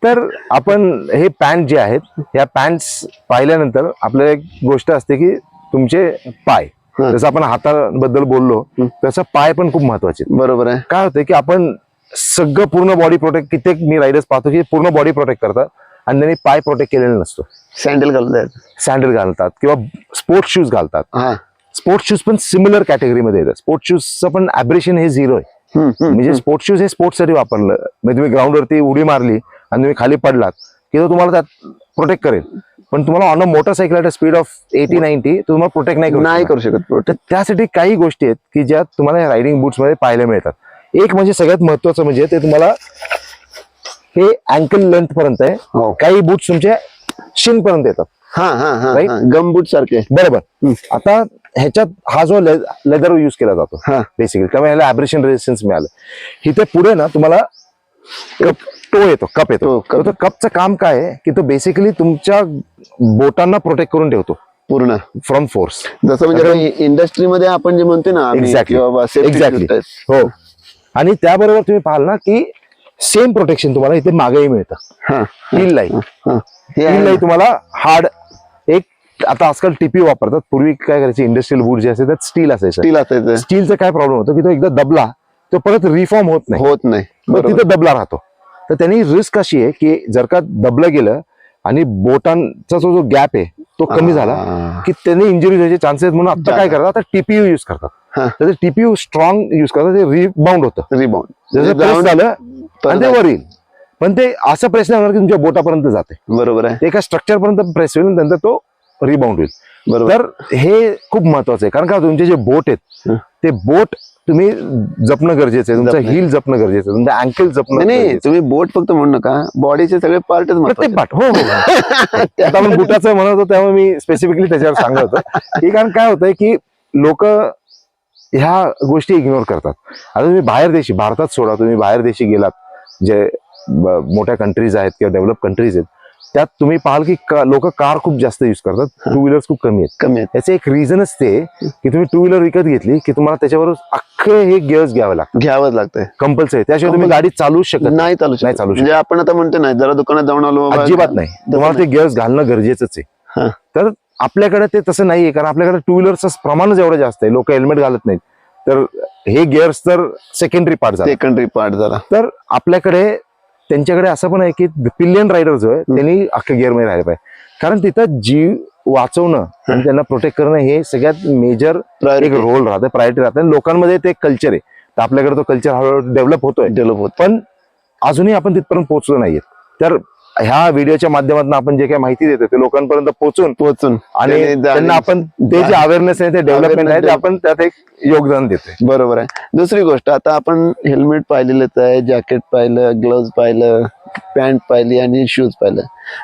[SPEAKER 2] तर आपण हे पॅन्ट जे आहेत या पॅन्ट्स पाहिल्यानंतर आपल्याला एक गोष्ट असते की तुमचे पाय. जसं आपण हाताबद्दल बोललो. तसं पाय पण खूप महत्त्वाचे.
[SPEAKER 1] बरोबर आहे.
[SPEAKER 2] काय होतं की आपण सगळं पूर्ण बॉडी प्रोटेक्ट कित्येक मी रायडर्स पाहतो की पूर्ण बॉडी प्रोटेक्ट करतात आणि त्यांनी पाय प्रोटेक्ट केलेला नसतो.
[SPEAKER 1] सँडल जायचं
[SPEAKER 2] सँडल घालतात किंवा स्पोर्ट्स शूज घालतात. स्पोर्ट्स शूज पण सिमिलर कॅटेगरीमध्ये येतात. स्पोर्ट्स शूजचं पण ॲब्रेशन हे झिरो आहे. म्हणजे स्पोर्ट्स शूज हे स्पोर्ट्ससाठी वापरलं. म्हणजे तुम्ही ग्राउंडवरती उडी मारली आणि तुम्ही खाली पडलात की तो तुम्हाला त्यात प्रोटेक्ट करेल. पण तुम्हाला on a motorcycle speed of eighty ninety तुम्हाला प्रोटेक्ट नाही करू
[SPEAKER 1] नाही. करू शकत
[SPEAKER 2] तर
[SPEAKER 1] प्रोटेक्ट
[SPEAKER 2] त्यासाठी काही गोष्टी आहेत की ज्या तुम्हाला रायडिंग बुट्समध्ये पाहायला मिळतात. एक म्हणजे सगळ्यात महत्वाचं म्हणजे ते तुम्हाला हे अँकल लेंथ पर्यंत आहे.
[SPEAKER 1] हो.
[SPEAKER 2] काही बुट्स तुमच्या शिन पर्यंत येतात.
[SPEAKER 1] हा हा हा
[SPEAKER 2] Right?
[SPEAKER 1] गमबूट सारखे.
[SPEAKER 2] बरोबर. आता ह्याच्यात हा जो लेदर युज केला जातो.
[SPEAKER 1] हा.
[SPEAKER 2] बेसिकली त्यामुळे ह्याला ॲब्रेशन रेजिस्टन्स मिळालं. इथे पुढे ना तुम्हाला टो येतो कप येतो.
[SPEAKER 1] तो
[SPEAKER 2] कपचं काम काय आहे? की तो बेसिकली तुमच्या बोटांना प्रोटेक्ट करून ठेवतो.
[SPEAKER 1] पूर्ण.
[SPEAKER 2] फ्रॉम फोर्स
[SPEAKER 1] जसं म्हणजे इंडस्ट्रीमध्ये आपण जे म्हणतो ना
[SPEAKER 2] Exactly.
[SPEAKER 1] system.
[SPEAKER 2] हो. आणि त्याबरोबर तुम्ही पाहाल ना की सेम प्रोटेक्शन तुम्हाला इथे मागेही मिळतं.
[SPEAKER 1] हा.
[SPEAKER 2] हिल लाई हिल लाई
[SPEAKER 1] ना.
[SPEAKER 2] तुम्हाला हार्ड एक आता आजकाल टीपी वापरतात. पूर्वी काय करायचे? इंडस्ट्रियल वूड जे असे त्यात स्टील असायचं.
[SPEAKER 1] स्टील असायचं.
[SPEAKER 2] स्टीलचा काय प्रॉब्लेम होतो? की तो एकदा दबला तो परत रिफॉर्म होत नाही.
[SPEAKER 1] होत नाही.
[SPEAKER 2] तिथं दबला राहतो. तर त्यांनी रिस्क अशी आहे की जर का दबलं गेलं आणि बोटांचा जो जो गॅप आहे तो कमी झाला. की त्यांनी इंजुरी व्हायचे चान्सेस म्हणून आता काय करतात आता टीपीयू युज करतात.
[SPEAKER 1] हा.
[SPEAKER 2] तर ते टीपीयू स्ट्रॉंग युज करतात ते रिबाउंड होतं.
[SPEAKER 1] रिबाउंड
[SPEAKER 2] जसं प्रेस झालं आणि ते वर येईल. पण ते असं प्रेस नाही होणार की तुमच्या बोटापर्यंत जाते.
[SPEAKER 1] बरोबर आहे.
[SPEAKER 2] एका स्ट्रक्चर पर्यंत प्रेस होईल नंतर तो रिबाउंड होईल.
[SPEAKER 1] बरोबर.
[SPEAKER 2] तर हे खूप महत्वाचं आहे. कारण का तुमचे जे बोट आहेत. ते बोट तुम्ही जपणं गरजेचं आहे. तुमचं. हिल जपणं गरजेचं आहे. तुमचं अँकल जपणं
[SPEAKER 1] नाही तुम्ही बोट फक्त म्हणू नका. बॉडीचे सगळे पार्टच.
[SPEAKER 2] प्रत्येक
[SPEAKER 1] महत्त्वाचे
[SPEAKER 2] पाठ हो हो. आता आपण बुटाचं म्हणत होतो त्यामुळे मी स्पेसिफिकली त्याच्यावर सांगत होतो. की कारण काय होतंय की लोक ह्या गोष्टी इग्नोर करतात. आता तुम्ही बाहेर देशी भारतात सोडा तुम्ही बाहेर देशी गेलात जे मोठ्या कंट्रीज आहेत किंवा डेव्हलप कंट्रीज आहेत त्यात तुम्ही पाहाल की लोक कार खूप जास्त युज करतात. टू व्हीलर्स खूप कमी आहेत.
[SPEAKER 1] कमी आहेत.
[SPEAKER 2] याचं एक रिझनच ते की तुम्ही टू व्हीलर विकत घेतली की तुम्हाला त्याच्यावर अख्खे हे गिअर्स घ्यावे लागतात.
[SPEAKER 1] घ्यावंच लागतंय.
[SPEAKER 2] कंपल्सरी त्याशिवाय तुम्ही गाडी चालूच शकत नाही.
[SPEAKER 1] नाही चालू
[SPEAKER 2] नाही
[SPEAKER 1] शकत.
[SPEAKER 2] चालू शकत.
[SPEAKER 1] म्हणजे आपण आता म्हणतो ना जरा दुकानात जाऊन आलो
[SPEAKER 2] अजिबात नाही. तुम्हाला ते गिअर्स घालणं गरजेचंच. आहे. तर आपल्याकडे ते तसं नाहीये कारण आपल्याकडे टू व्हीलरचं प्रमाणच एवढं जास्त आहे. लोक हेल्मेट घालत नाहीत. तर हे गिअर्स तर सेकंडरी पार्ट झाला.
[SPEAKER 1] सेकंडरी पार्ट जरा
[SPEAKER 2] तर आपल्याकडे त्यांच्याकडे असं पण आहे की पिलियन रायडर जो आहे त्यांनी अख्ख्या गिअरमध्ये राहायला पाहिजे. कारण तिथं जीव वाचवणं आणि त्यांना प्रोटेक्ट करणं हे सगळ्यात मेजर एक रोल राहतं प्रायोरिटी राहतं. आणि लोकांमध्ये ते कल्चर आहे. तर आपल्याकडे तो कल्चर हळूहळू डेव्हलप होतोय.
[SPEAKER 1] डेव्हलप होत
[SPEAKER 2] पण अजूनही आपण तिथपर्यंत पोहोचलो नाहीये. तर ह्या व्हिडिओच्या माध्यमातून आपण जे काही माहिती देतो ते लोकांपर्यंत पोहोचून
[SPEAKER 1] पोहोचून.
[SPEAKER 2] आणि
[SPEAKER 1] त्याने
[SPEAKER 2] आपण ते जे अवेअरनेस आहे ते डेव्हलपमेंट आहे ते आपण त्यात एक योगदान देतोय.
[SPEAKER 1] बरोबर आहे. दुसरी गोष्ट आता आपण हेल्मेट पाहिलेलंच आहे जॅकेट पाहिलं ग्लोव्ह पाहिलं पॅन्ट पाहिली आणि शूज पाहिलं.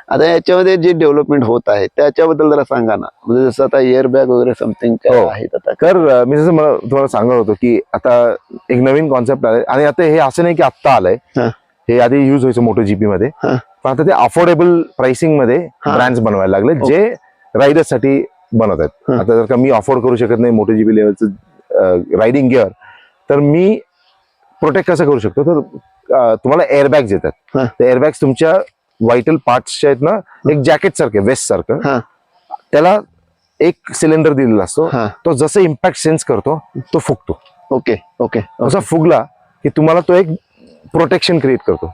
[SPEAKER 1] आता याच्यामध्ये जे डेव्हलपमेंट होत आहे त्याच्याबद्दल जरा सांगा ना. म्हणजे जसं आता एअर बॅग वगैरे समथिंग काय
[SPEAKER 2] हो.
[SPEAKER 1] आहेत आता?
[SPEAKER 2] तर मी जसं मला तुम्हाला सांगत होतो की आता एक नवीन कॉन्सेप्ट आलाय. आणि आता हे असं नाही की आत्ता आलंय.
[SPEAKER 1] हा.
[SPEAKER 2] आधी युज व्हायचं मोटो जीपी मध्ये. पण आता ते अफोर्डेबल प्राइसिंगमध्ये
[SPEAKER 1] हा.
[SPEAKER 2] ब्रँड्स बनवायला लागले जे रायडर्ससाठी बनवत आहेत.
[SPEAKER 1] हा.
[SPEAKER 2] आता जर का मी अफोर्ड करू शकत नाही मोटो जीपी लेवलचं रायडिंग गिअर तर मी प्रोटेक्ट कसं करू शकतो? तर तुम्हाला एअरबॅग्स येतात.
[SPEAKER 1] हा.
[SPEAKER 2] ते एअरबॅग्स तुमच्या व्हायटल पार्ट्सच्या आहेत ना एक जॅकेट सारखे वेस्ट सारखं
[SPEAKER 1] हा.
[SPEAKER 2] त्याला एक सिलेंडर दिलेला असतो.
[SPEAKER 1] हा.
[SPEAKER 2] तो जसं इम्पॅक्ट सेन्स करतो तो फुगतो.
[SPEAKER 1] ओके ओके
[SPEAKER 2] असा फुगला की तुम्हाला तो एक प्रोटेक्शन क्रिएट करतो.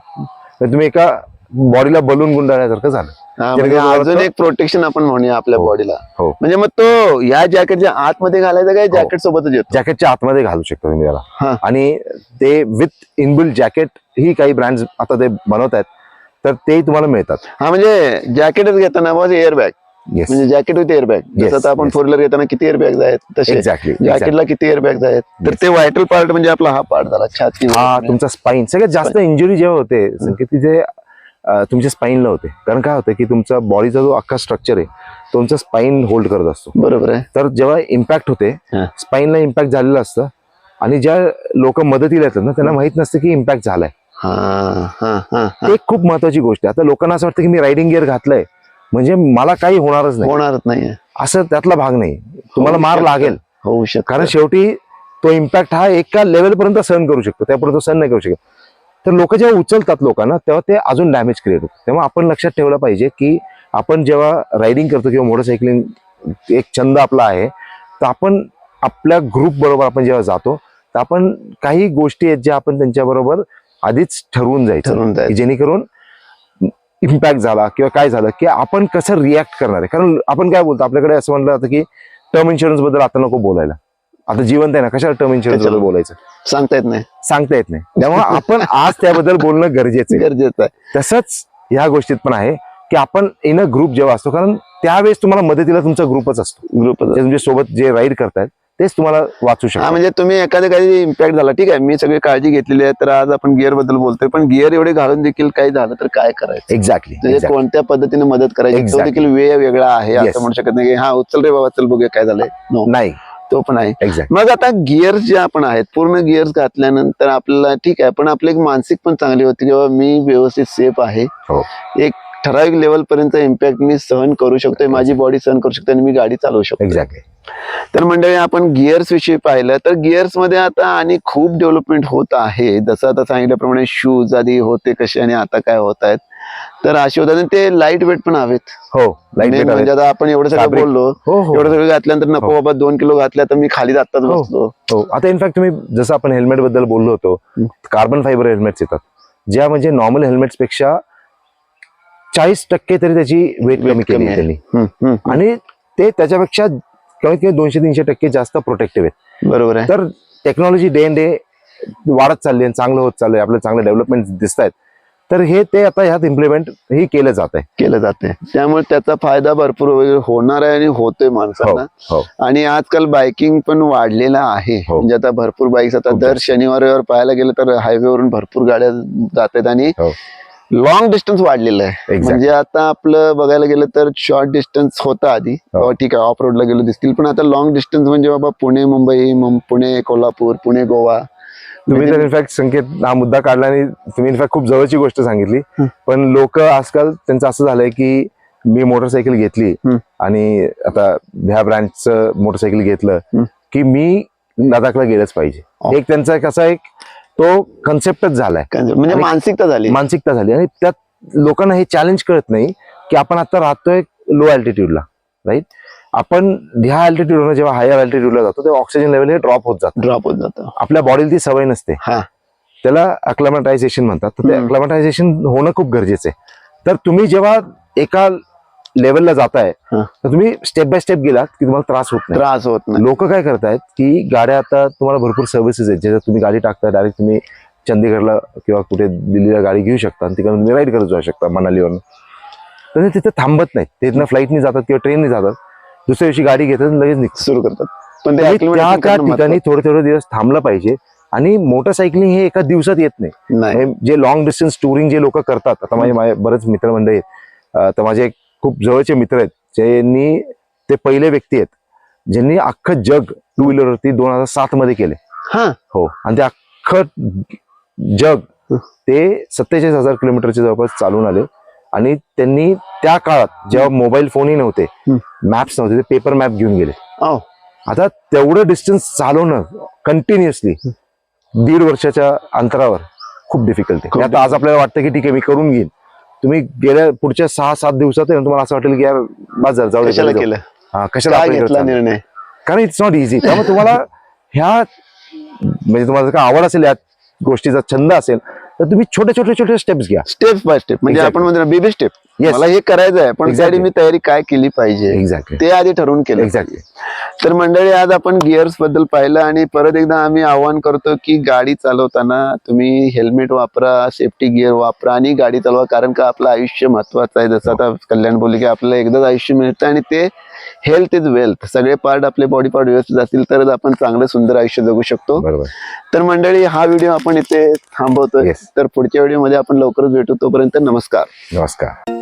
[SPEAKER 2] तर तुम्ही एका बॉडीला बलून गुंडाळल्यासारखं झालं.
[SPEAKER 1] हा म्हणजे अजून एक प्रोटेक्शन आपण म्हणूया आपल्या
[SPEAKER 2] हो.
[SPEAKER 1] बॉडीला
[SPEAKER 2] हो.
[SPEAKER 1] म्हणजे मग तो या जॅकेटच्या आतमध्ये घालायचा काय
[SPEAKER 2] हो.
[SPEAKER 1] जॅकेट सोबतच येतो?
[SPEAKER 2] जॅकेटच्या आतमध्ये घालू शकता तुम्ही
[SPEAKER 1] हा.
[SPEAKER 2] त्याला आणि ते विथ इनबिल्ड जॅकेट ही काही ब्रँड आता ते बनवत आहेत तर ते तुम्हाला मिळतात.
[SPEAKER 1] हा म्हणजे जॅकेटच घेताना बस एअर बॅग म्हणजे जॅकेट विथ एअर बॅग जसं आपण. फोर व्हीलर घेताना किती एअर बॅग आहेत तसे. जॅकेटला किती एअर बॅग आहेत. तर ते व्हायटल पार्ट म्हणजे आपला हा पार्ट झाला छाती
[SPEAKER 2] हा तुमचा स्पाईन सगळ्यात जास्त इंजुरी जेव्हा होते तिथे तुमच्या स्पाईनला होते. कारण काय होतं की तुमचा बॉडीचा जो अख्खा स्ट्रक्चर आहे तो तुमचा स्पाईन होल्ड करत असतो.
[SPEAKER 1] बरोबर आहे.
[SPEAKER 2] तर जेव्हा इम्पॅक्ट होते. स्पाईनला इम्पॅक्ट झालेलं असतं आणि ज्या लोक मदतीला येतात ना त्यांना माहीत नसतं की इम्पॅक्ट झालाय. एक खूप महत्वाची गोष्ट आहे. आता लोकांना असं वाटतं की मी रायडिंग गिअर घातलंय. म्हणजे मला काही होणारच नाही.
[SPEAKER 1] होणारच नाहीये
[SPEAKER 2] असं त्यातला भाग नाही. तुम्हाला मार. लागेल.
[SPEAKER 1] होऊ शकत.
[SPEAKER 2] कारण शेवटी तो इम्पॅक्ट हा एका लेवल पर्यंत सहन करू शकतो. त्यापर्यंत सहन नाही करू शकत. तर लोक जेव्हा उचलतात लोकांना तेव्हा ते अजून डॅमेज क्रिएट होतं. तेव्हा आपण लक्षात ठेवलं पाहिजे की आपण जेव्हा रायडिंग करतो किंवा मोटरसायकलिंग एक छंद आपला आहे तर आपण आपल्या ग्रुप बरोबर आपण जेव्हा जातो तर आपण काही गोष्टी आहेत ज्या आपण त्यांच्याबरोबर आधीच ठरवून जायचं. जेणेकरून इम्पॅक्ट झाला किंवा काय झालं की आपण कसं रिॲक्ट करणार आहे. कारण आपण काय बोलतो आपल्याकडे असं म्हणलं जातं की टर्म इन्शुरन्सबद्दल आता नको बोलायला. आता जिवंत आहे ना कशाला टर्म
[SPEAKER 1] इन्शुरन्सबद्दल?
[SPEAKER 2] बोलायचं?
[SPEAKER 1] सांगता येत नाही.
[SPEAKER 2] सांगता येत नाही. त्यामुळे आपण आज त्याबद्दल बोलणं गरजेचं आहे.
[SPEAKER 1] गरजेचं आहे.
[SPEAKER 2] तसंच ह्या गोष्टीत पण आहे की आपण इन अ ग्रुप जेव्हा असतो कारण त्यावेळेस तुम्हाला मदतीला तुमचा ग्रुपच असतो.
[SPEAKER 1] ग्रुप
[SPEAKER 2] जे तुमच्यासोबत जे राईड करतायत तेच तुम्हाला वाचू शकतात.
[SPEAKER 1] म्हणजे तुम्ही एखाद्या काही इम्पॅक्ट झाला ठीक आहे मी सगळी काळजी घेतलेली आहे तर आज आपण गिअरबद्दल बोलतोय पण गिअर एवढे घालून देखील काही झालं तर काय करायचं?
[SPEAKER 2] एक्झॅक्टली
[SPEAKER 1] म्हणजे कोणत्या पद्धतीने मदत करायची? तो. देखील वे वेगळा आहे. असं म्हणू शकत नाही हा उचल रे बाबा चल बघूया काय झालंय.
[SPEAKER 2] नाही.
[SPEAKER 1] तो पण आहे.
[SPEAKER 2] एक्झॅक्ट
[SPEAKER 1] मग आता गिअर्स जे आपण आहेत पूर्ण गिअर्स घातल्यानंतर आपल्याला ठीक आहे पण आपली एक मानसिक पण चांगली होती की बाबा मी व्यवस्थित सेफ आहे.
[SPEAKER 2] हो.
[SPEAKER 1] एक ठराविक लेवल पर्यंत इम्पॅक्ट मी सहन करू शकतोय माझी बॉडी सहन करू शकते आणि मी गाडी चालवू शकतो
[SPEAKER 2] एक्झॅक्टली
[SPEAKER 1] तर मंडळी आपण गिअर्स विषयी पाहिलं तर गिअर्समध्ये आता आणि खूप डेव्हलपमेंट होत आहे. जसं आता सांगितल्याप्रमाणे शूज आधी होते कसे आणि आता काय होत आहेत. तर असे होतात आणि ते लाइट वेट पण हवेत
[SPEAKER 2] हो लाइट
[SPEAKER 1] Main म्हणजे आता आपण एवढं सगळं. बोललो
[SPEAKER 2] हो हो
[SPEAKER 1] एवढं सगळं घातल्यानंतर नको
[SPEAKER 2] हो.
[SPEAKER 1] बाबा दोन किलो घातल्या तर मी खाली जातात. बसलो
[SPEAKER 2] हो आता इनफॅक्ट तुम्ही जसं आपण हेल्मेटबद्दल बोललो होतो. कार्बन फायबर हेल्मेट्स येतात ज्या म्हणजे नॉर्मल हेल्मेट्सपेक्षा चाळीस टक्के तरी त्याची वेट कमी केली. त्यांनी. आणि ते त्याच्यापेक्षा कमीत कमी दोनशे तीनशे टक्के जास्त प्रोटेक्टिव्ह आहेत
[SPEAKER 1] बरोबर आहे
[SPEAKER 2] तर टेक्नॉलॉजी डे अँड डे वाढत चालली आहे चांगलं होत चाललंय आपलं चांगलं डेव्हलपमेंट दिसत आहेत तर हे ते आता ह्यात इम्प्लिमेंट ही केलं जात आहे
[SPEAKER 1] केलं जाते त्यामुळे त्याचा फायदा भरपूर वगैरे होणार आहे आणि होतोय
[SPEAKER 2] हो
[SPEAKER 1] माणसांना
[SPEAKER 2] हो
[SPEAKER 1] आणि आजकाल बायकिंग पण वाढलेलं आहे
[SPEAKER 2] हो.
[SPEAKER 1] म्हणजे आता भरपूर बाईक्स आता दर. शनिवार पाहायला गेलं तर हायवेवरून भरपूर गाड्या जात आहेत आणि
[SPEAKER 2] हो.
[SPEAKER 1] लॉंग डिस्टन्स वाढलेलं आहे. म्हणजे आता आपलं बघायला गेलं तर शॉर्ट डिस्टन्स होता आधी
[SPEAKER 2] हो.
[SPEAKER 1] ठीक आहे ऑफ रोडला गेलो दिसतील पण आता लॉंग डिस्टन्स म्हणजे बाबा पुणे मुंबई पुणे कोल्हापूर पुणे गोवा
[SPEAKER 2] तुम्ही
[SPEAKER 1] म्हणजे-
[SPEAKER 2] तर इनफॅक्ट संकेत हा मुद्दा काढला आणि तुम्ही इनफॅक्ट खूप जवळची गोष्ट सांगितली. पण लोक आजकाल त्यांचं असं झालंय की मी मोटरसायकल घेतली
[SPEAKER 1] हं.
[SPEAKER 2] आता ह्या ब्रँडचं मोटरसायकल घेतलं. की मी लडाखला गेलंच पाहिजे. एक त्यांचा कसा एक तो कन्सेप्टच झालाय
[SPEAKER 1] म्हणजे
[SPEAKER 2] आणि-
[SPEAKER 1] मानसिकता झाली
[SPEAKER 2] मानसिकता झाली आणि त्यात लोकांना हे चॅलेंज कळत नाही की आपण आता राहतोय लो अल्टिट्यूडला राईट आपण ह्या अल्टिट्यूडला जेव्हा हायर अल्टिट्यूडला जातो तेव्हा ऑक्सिजन लेवल हे ड्रॉप होत जातं.
[SPEAKER 1] ड्रॉप होत जातं.
[SPEAKER 2] आपल्या बॉडीला ती सवय नसते. त्याला अक्लामटायझेशन म्हणतात. तर ते. अक्लामटायझेशन होणं खूप गरजेचं आहे. तर तुम्ही जेव्हा एका लेवलला जाताय. तर तुम्ही स्टेप बाय स्टेप गेलात की तुम्हाला त्रास होत नाही.
[SPEAKER 1] त्रास होत नाही.
[SPEAKER 2] लोक काय करतायत की गाड्या आता तुम्हाला भरपूर सर्व्हिसेस आहेत. ज्याच्यात तुम्ही गाडी टाकता डायरेक्ट तुम्ही चंदीगडला किंवा कुठे दिल्लीला गाडी घेऊ शकता आणि तिकडे तुम्ही राईड करत जाऊ शकता मनालीवरून. तर ते तिथे थांबत नाहीत. ते फ्लाईटने जातात किंवा ट्रेनने जातात. दुसऱ्या दिवशी गाडी घेतात आणि लगेच निघतात.
[SPEAKER 1] सुरू करतात. पण
[SPEAKER 2] त्या त्या ठिकाणी थोडे थोडे दिवस थांबलं पाहिजे आणि मोटरसायकलिंग हे एका दिवसात येत नाही. हे जे लॉंग डिस्टन्स टुरिंग जे लोक करतात आता माझे माझे बरेच मित्रमंडळी आहेत. तर माझे खूप जवळचे मित्र आहेत ज्यांनी ते पहिले व्यक्ती आहेत ज्यांनी अख्खं जग टू व्हीलरवरती दोन हजार सात मध्ये केले
[SPEAKER 1] हा.
[SPEAKER 2] हो. आणि ते अख्खं जग ते सत्तेचाळीस हजार किलोमीटरच्या जवळपास चालून आले. आणि त्यांनी त्या काळात जेव्हा मोबाईल फोनही नव्हते. मॅप्स नव्हते ते पेपर मॅप घेऊन गेले.
[SPEAKER 1] ओ
[SPEAKER 2] आता तेवढं डिस्टन्स चालवणं कंटिन्युअसली दीड वर्षाच्या अंतरावर खूप डिफिकल्ट आहे. आता आज आपल्याला वाटतं की ठीक आहे मी करून घेईन. तुम्ही गेल्या पुढच्या सहा सात दिवसात तुम्हाला असं वाटेल की यार झालं, जाऊ
[SPEAKER 1] कशाला. केलं?
[SPEAKER 2] हा, कशाला?
[SPEAKER 1] निर्णय?
[SPEAKER 2] कारण इट्स नॉट इझी त्यामुळे तुम्हाला ह्या म्हणजे तुम्हाला जर का आवड असेल या गोष्टीचा छंद असेल तर तुम्ही छोटे छोटे छोटे स्टेप्स घ्या.
[SPEAKER 1] स्टेप बाय स्टेप म्हणजे
[SPEAKER 2] Exactly.
[SPEAKER 1] आपण म्हणतो बेबी स्टेप
[SPEAKER 2] Yes.
[SPEAKER 1] मला हे करायचं आहे पण
[SPEAKER 2] Exactly.
[SPEAKER 1] त्यासाठी मी तयारी काय केली पाहिजे?
[SPEAKER 2] एक्झॅक्टली
[SPEAKER 1] ते आधी ठरवून केलं
[SPEAKER 2] एक्झॅक्टली
[SPEAKER 1] तर मंडळी आज आपण गिअर्सबद्दल पाहिलं आणि परत एकदा आम्ही आवाहन करतो की गाडी चालवताना तुम्ही हेल्मेट वापरा सेफ्टी गिअर वापरा आणि गाडी चालवा. कारण का आपलं आयुष्य महत्वाचं आहे. जसं आता कल्याण बोलले की आपल्याला एकदाच आयुष्य मिळतं आणि ते हेल्थ इज वेल्थ सगळे पार्ट आपले बॉडी पार्ट व्यवस्थित असतील तरच आपण चांगलं सुंदर आयुष्य जगू शकतो.
[SPEAKER 2] बरोबर.
[SPEAKER 1] तर मंडळी हा व्हिडिओ आपण इथे थांबवतोय. तर पुढच्या व्हिडिओमध्ये आपण लवकरच भेटू. तोपर्यंत नमस्कार.
[SPEAKER 2] नमस्कार.